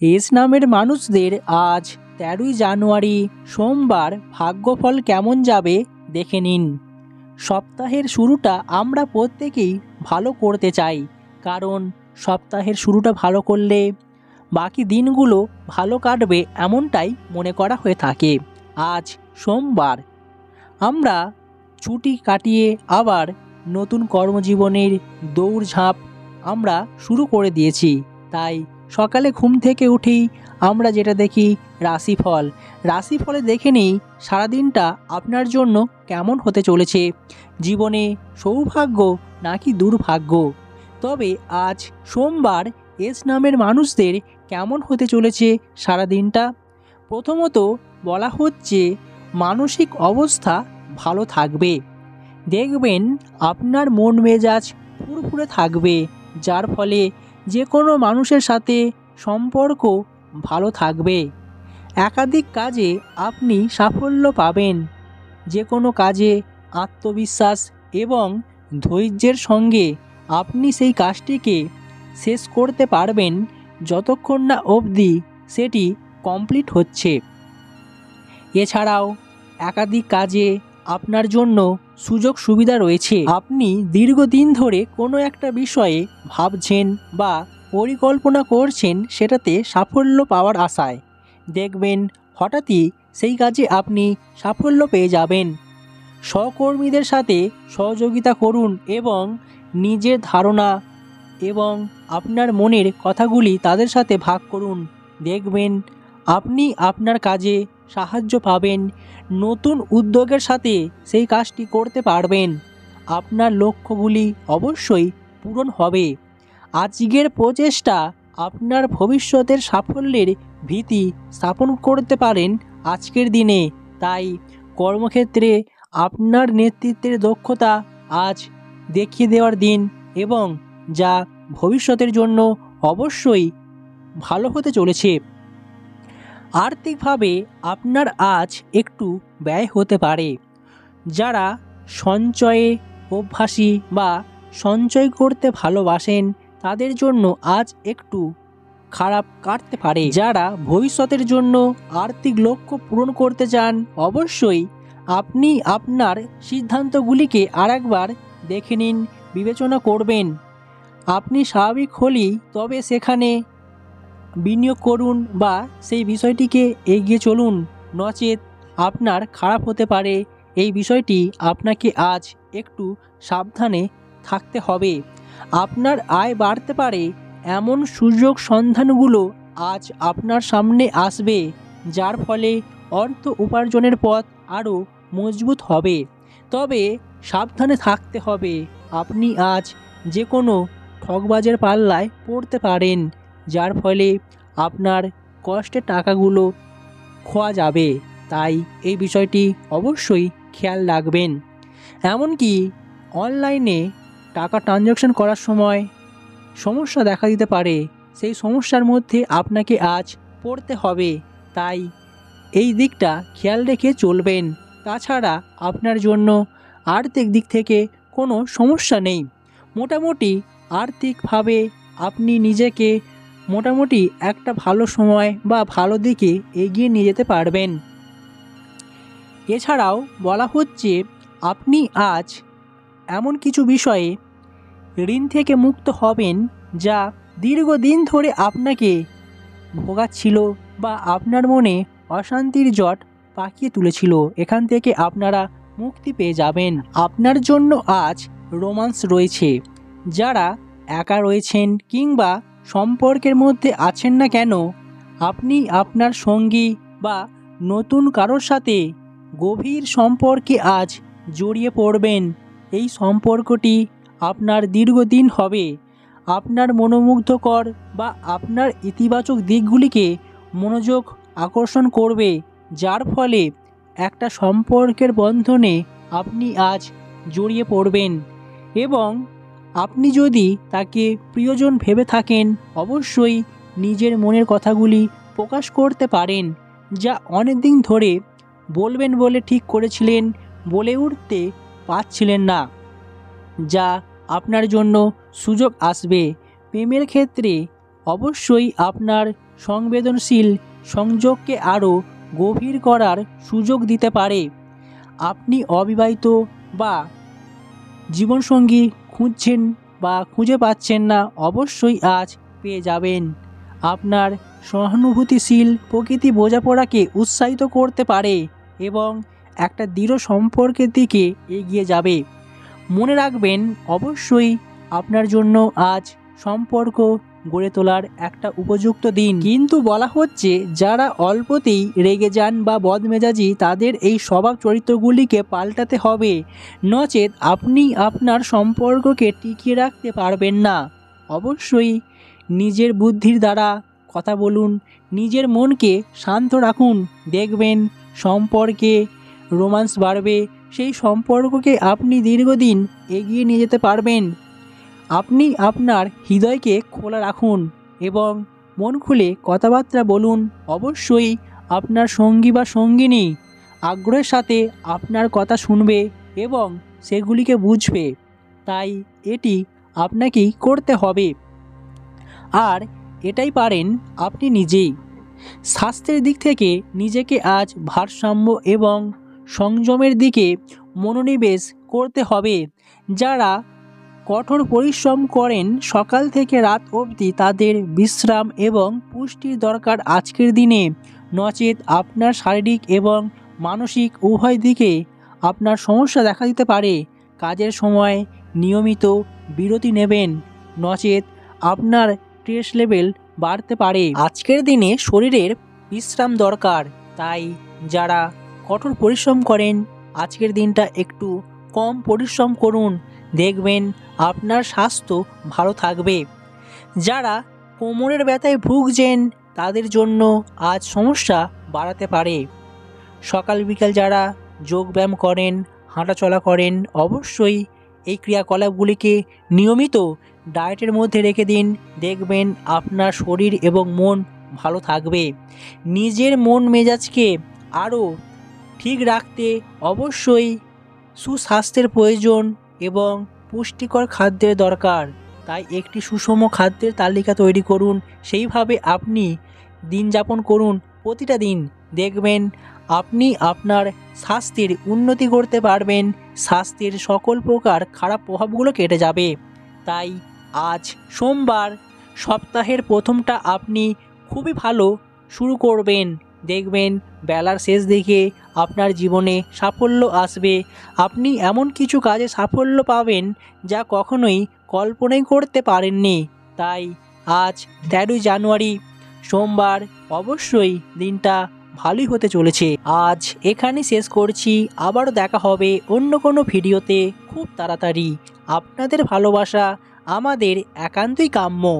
S নামের মানুষদের আজ তেরোই জানুয়ারি সোমবার ভাগ্যফল কেমন যাবে দেখে নিন। সপ্তাহের শুরুটা আমরা প্রত্যেকেই ভালো করতে চাই, কারণ সপ্তাহের শুরুটা ভালো করলে বাকি দিনগুলো ভালো কাটবে এমনটাই মনে করা হয়ে থাকে আজ সোমবার। আমরা ছুটি কাটিয়ে আবার নতুন কর্মজীবনের দৌড়ঝাঁপ আমরা শুরু করে দিয়েছি, তাই সকালে ঘুম থেকে উঠেই আমরা যেটা দেখি রাশিফল। রাশিফলে দেখে নিই সারাদিনটা আপনার জন্য কেমন হতে চলেছে। জীবনে সৌভাগ্য নাকি দুর্ভাগ্য? তবে আজ সোমবার এস নামের মানুষদের কেমন হতে চলেছে সারাদিনটা? প্রথমত বলা হচ্ছে মানসিক অবস্থা ভালো থাকবে। দেখবেন আপনার মন মেজাজ ফুরফুরে থাকবে, যার ফলে যে কোনো মানুষের সাথে সম্পর্ক ভালো থাকবে। একাধিক কাজে আপনি সাফল্য পাবেন। যে কোনো কাজে আত্মবিশ্বাস এবং ধৈর্যের সঙ্গে আপনি সেই কাজটিকে শেষ করতে পারবেন যতক্ষণ না অবধি সেটি কমপ্লিট হচ্ছে। এছাড়াও একাধিক কাজে আপনার জন্য সুযোগ সুবিধা রয়েছে। আপনি দীর্ঘদিন ধরে কোনো একটা বিষয়ে ভাবছেন বা পরিকল্পনা করছেন সেটাতে সাফল্য পাওয়ার আশায়। দেখবেন হঠাৎই সেই কাজে আপনি সাফল্য পেয়ে যাবেন। সহকর্মীদের সাথে সহযোগিতা করুন এবং নিজের ধারণা এবং আপনার মনের কথাগুলি তাদের সাথে ভাগ করুন। দেখবেন আপনি আপনার কাজে সাহায্য পাবেন, নতুন উদ্যোগের সাথে সেই কাজটি করতে পারবেন। আপনার লক্ষ্যগুলি অবশ্যই পূরণ হবে। আজকের প্রচেষ্টা আপনার ভবিষ্যতের সাফল্যের ভীতি স্থাপন করতে পারেন আজকের দিনে। তাই কর্মক্ষেত্রে আপনার নেতৃত্বের দক্ষতা আজ দেখিয়ে দেওয়ার দিন এবং যা ভবিষ্যতের জন্য অবশ্যই ভালো হতে চলেছে। আর্থিকভাবে আপনার আজ একটু ব্যয় হতে পারে। যারা সঞ্চয়ে অভ্যাসী বা সঞ্চয় করতে ভালোবাসেন, তাদের জন্য আজ একটু খারাপ কাটতে পারে। যারা ভবিষ্যতের জন্য আর্থিক লক্ষ্য পূরণ করতে চান, অবশ্যই আপনি আপনার সিদ্ধান্তগুলিকে আরেকবার দেখে নিন, বিবেচনা করবেন। আপনি স্বাভাবিক হলেই তবে সেখানে বিনিয়োগ করুন বা সেই বিষয়টিকে এগিয়ে চলুন। নচেত আপনার খারাপ হতে পারে। এই বিষয়টি আপনাকে আজ একটু সাবধানে থাকতে হবে। আপনার আয় বাড়তে পারে। এমন সুযোগ সন্ধানগুলো আজ আপনার সামনে আসবে, যার ফলে অর্থ উপার্জনের পথ আরও মজবুত হবে। তবে সাবধানে থাকতে হবে। আপনি আজ যে কোনো ঠকবাজের পাল্লায় পড়তে পারেন। যার ফলে আপনার কষ্টের টাকাগুলো খোয়া যাবে। তাই এই বিষয়টি অবশ্যই খেয়াল রাখবেন। এমনকি অনলাইনে টাকা ট্রানজ্যাকশন করার সময় সমস্যা দেখা দিতে পারে। সেই সমস্যার মধ্যে আপনাকে আজ পড়তে হবে। তাই এই দিকটা খেয়াল রেখে চলবেন। তাছাড়া আপনার জন্য আর্থিক দিক থেকে কোনো সমস্যা নেই। মোটামুটি আর্থিকভাবে আপনি নিজেকে মোটামুটি একটা ভালো সময় বা ভালো দিকে এগিয়ে নিয়ে যেতে পারবেন। এছাড়াও বলা হচ্ছে, আপনি আজ এমন কিছু বিষয়ে ঋণ থেকে মুক্ত হবেন যা দীর্ঘদিন ধরে আপনাকে ভোগাচ্ছিল বা আপনার মনে অশান্তির জট পাকিয়ে তুলেছিল। এখান থেকে আপনারা মুক্তি পেয়ে যাবেন। আপনার জন্য আজ রোমান্স রয়েছে। যারা একা রয়েছেন কিংবা সম্পর্কের মধ্যে আছেন না কেন? আপনি আপনার সঙ্গী বা নতুন কারোর সাথে গভীর সম্পর্কে আজ জড়িয়ে পড়বেন। এই সম্পর্কটি আপনার দীর্ঘদিন হবে। আপনার মনোমুগ্ধকর বা আপনার ইতিবাচক দিকগুলিকে মনোযোগ আকর্ষণ করবে, যার ফলে একটা সম্পর্কের বন্ধনে আপনি আজ জড়িয়ে পড়বেন এবং আপনি যদি তাকে প্রিয়জন ভেবে থাকেন, অবশ্যই নিজের মনের কথাগুলি প্রকাশ করতে পারেন, যা অনেক দিন ধরে বলবেন বলে ঠিক করেছিলেন, বলে উঠতে পারছিলেন না, যা আপনার জন্য সুযোগ আসবে। প্রেমের ক্ষেত্রে অবশ্যই আপনার সংবেদনশীল সংযোগকে আরও গভীর করার সুযোগ দিতে পারে। আপনি অবিবাহিত বা জীবনসঙ্গী খুঁজছেন বা খুঁজে পাচ্ছেন না অবশ্যই আজ পেয়ে যাবেন। আপনার সহানুভূতিশীল প্রকৃতি বোঝাপড়াকে উৎসাহিত করতে পারে এবং একটা দৃঢ় সম্পর্কের দিকে এগিয়ে যাবে। মনে রাখবেন, অবশ্যই আপনার জন্য আজ সম্পর্ক গড়ে তোলার একটা উপযুক্ত দিন। কিন্তু বলা হচ্ছে, যারা অল্পতেই রেগে যান বা বদমেজাজি, তাদের এই স্বভাব চরিত্রগুলিকে পাল্টাতে হবে। নচেত আপনি আপনার সম্পর্ককে টিকিয়ে রাখতে পারবেন না। অবশ্যই নিজের বুদ্ধির দ্বারা কথা বলুন, নিজের মনকে শান্ত রাখুন, দেখবেন সম্পর্কে রোমান্স বাড়বে, সেই সম্পর্ককে আপনি দীর্ঘদিন এগিয়ে নিয়ে যেতে পারবেন। আপনি আপনার হৃদয়কে খোলা রাখুন এবং মন খুলে কথাবার্তা বলুন। অবশ্যই আপনার সঙ্গী বা সঙ্গিনী আগ্রহের সাথে আপনার কথা শুনবে এবং সেগুলিকে বুঝবে। তাই এটি আপনাকেই করতে হবে। আর এটাই পারেন আপনি নিজেই। স্বাস্থ্যের দিক থেকে নিজেকে আজ ভারসাম্য এবং সংযমের দিকে মনোনিবেশ করতে হবে। যারা কঠোর পরিশ্রম করেন, সকাল থেকে রাত অবধি তাদের বিশ্রাম এবং পুষ্টির দরকার আজকের দিনে। নচেত আপনার শারীরিক এবং মানসিক উভয় দিকে আপনার সমস্যা দেখা দিতে পারে। কাজের সময় নিয়মিত বিরতি নেবেন। নচেত আপনার স্ট্রেস লেভেল বাড়তে পারে। আজকের দিনে শরীরের বিশ্রাম দরকার, তাই যারা কঠোর পরিশ্রম করেন, আজকের দিনটা একটু কম পরিশ্রম করুন। দেখবেন আপনার স্বাস্থ্য ভালো থাকবে। যারা কোমরের ব্যথায় ভুগছেন, তাদের জন্য আজ সমস্যা বাড়াতে পারে। সকাল বিকাল যারা যোগব্যায়াম করেন, হাঁটাচলা করেন, অবশ্যই এই ক্রিয়াকলাপগুলিকে নিয়মিত ডায়েটের মধ্যে রেখে দিন। দেখবেন আপনার শরীর এবং মন ভালো থাকবে। নিজের মন মেজাজকে আরও ঠিক রাখতে অবশ্যই সুস্বাস্থ্যের প্রয়োজন এবং পুষ্টিকর খাদ্যের দরকার। তাই একটি সুষম খাদ্যের তালিকা তৈরি করুন। সেইভাবে আপনি দিন যাপন করুন। প্রতিটা দিন দেখবেন আপনি আপনার স্বাস্থ্যের উন্নতি করতে পারবেন। স্বাস্থ্যের সকল প্রকার খারাপ প্রভাবগুলো কেটে যাবে। তাই আজ সোমবার সপ্তাহের প্রথমটা আপনি খুবই ভালো শুরু করবেন। দেখবেন বেলার শেষ দিকে আপনার জীবনে সাফল্য আসবে। আপনি এমন কিছু কাজে সাফল্য পাবেন যা কখনোই কল্পনাই করতে পারেননি। তাই আজ তেরোই জানুয়ারি, সোমবার অবশ্যই দিনটা ভালোই হতে চলেছে। আজ এখানে শেষ করছি। আবারও দেখা হবে অন্য কোনো ভিডিওতে। খুব তাড়াতাড়ি। আপনাদের ভালোবাসা, আমাদের একান্তই কাম্য।